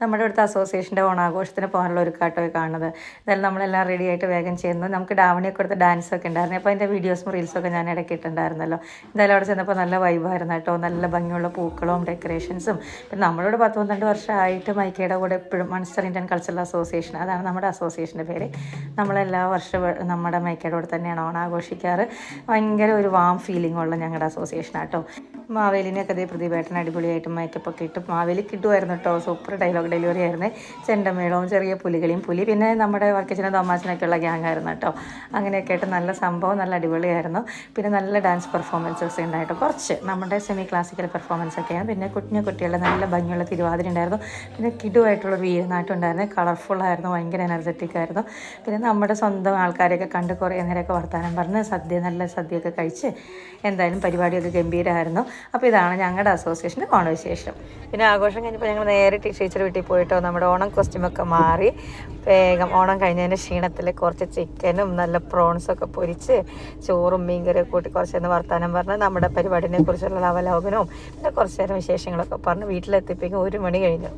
നമ്മുടെ അടുത്ത് അസോസിയേഷന്റെ ഓണാഘോഷത്തിന് പോകാനുള്ള ഒരു കാട്ടമൊക്കെ കാണുന്നത്. ഇതെല്ലാം നമ്മളെല്ലാം റെഡി ആയിട്ട് വേഗം ചെയ്യുന്നു നമുക്ക് ഡാവണിയൊക്കെ കൊടുത്ത ഡാൻസ് ഒക്കെ ഉണ്ടായിരുന്നു. അപ്പോൾ അതിന്റെ വീഡിയോസും റീൽസൊക്കെ ഞാൻ ഇടയ്ക്ക് ഇട്ടുണ്ടായിരുന്നല്ലോ എന്തായാലും അവിടെ ചെന്നപ്പോൾ നല്ല വൈബായിരുന്നു കേട്ടോ. നല്ല ഭംഗിയുള്ള പൂക്കളും ഡെക്കറേഷൻസും പിന്നെ നമ്മളോട് പത്ത് പന്ത്രണ്ട് വർഷമായിട്ട് മൈക്കയുടെ കൂടെ എപ്പോഴും മൺസ്റ്റർ ഇന്ത്യൻ കൾച്ചറൽ അസോസിയേഷൻ അതാണ് നമ്മുടെ അസോസിയേഷന്റെ പേര്. നമ്മളെല്ലാ വർഷവും നമ്മുടെ മൈക്കയുടെ കൂടെ തന്നെയാണ് ഓണാഘോഷിക്കാറ്. ഭയങ്കര ഒരു വാം ഫീലിംഗ് ഉള്ള ഞങ്ങളുടെ അസോസിയേഷൻ ആട്ടോ മാവേലിനെയൊക്കെ അതേ പ്രതിഭേട്ടൻ അടിപൊളിയായിട്ട് മേക്കപ്പ് ഒക്കെ ഇട്ട് മാവേലി കിട്ടുമായിരുന്നു കേട്ടോ സൂപ്പർ ഡയലോഗ് ഡെലിവറി ആയിരുന്നേ. ചെണ്ടമേളവും ചെറിയ പുലികളിയും പുലി പിന്നെ നമ്മുടെ വർക്കച്ചനും തോമാച്ചനൊക്കെ ഉള്ള ഗ്യാങ് ആയിരുന്നു കേട്ടോ അങ്ങനെയൊക്കെ ആയിട്ട് നല്ല സംഭവം നല്ല അടിപൊളിയായിരുന്നു. പിന്നെ നല്ല ഡാൻസ് പെർഫോമൻസസ് ഉണ്ടായിട്ട്. കുറച്ച് നമ്മുടെ സെമി ക്ലാസിക്കൽ പെർഫോമൻസ് ഒക്കെയാണ് പിന്നെ കുഞ്ഞു കുട്ടികളുടെ നല്ല ഭംഗിയുള്ള തിരുവാതിര ഉണ്ടായിരുന്നു. പിന്നെ കിടുവായിട്ടുള്ള വീരനാട്ടം ഉണ്ടായിരുന്നു. കളർഫുൾ ആയിരുന്നു ഭയങ്കര എനർജറ്റിക് ആയിരുന്നു. പിന്നെ നമ്മുടെ സ്വന്തം ആൾക്കാരെയൊക്കെ കണ്ട് കുറേ നേരമൊക്കെ വർത്താനം പറഞ്ഞ് സദ്യ നല്ല സദ്യയൊക്കെ കഴിച്ച് എന്തായാലും പരിപാടിയൊക്കെ ഗംഭീരമായിരുന്നു അപ്പോൾ ഇതാണ് ഞങ്ങളുടെ അസോസിയേഷന്റെ ഓണവിശേഷം പിന്നെ ആഘോഷം കഴിഞ്ഞപ്പോൾ ഞങ്ങൾ നേരെ ടീച്ചർ വീട്ടിൽ പോയിട്ടോ നമ്മുടെ ഓണം കോസ്റ്റ്യൂമൊക്കെ മാറി. വേഗം ഓണം കഴിഞ്ഞതിന്റെ ക്ഷീണത്തിൽ കുറച്ച് ചിക്കനും നല്ല പ്രോൺസൊക്കെ പൊരിച്ച് ചോറും മീൻകറിയൊക്കെ കൂട്ടി കുറച്ച് നേരം വർത്താനം പറഞ്ഞ് നമ്മുടെ പരിപാടിനെ കുറിച്ചുള്ള അവലോകനവും പിന്നെ കുറച്ച് നേരം വിശേഷങ്ങളൊക്കെ പറഞ്ഞ് വീട്ടിലെത്തിപ്പിക്കും ഒരു മണി കഴിഞ്ഞു.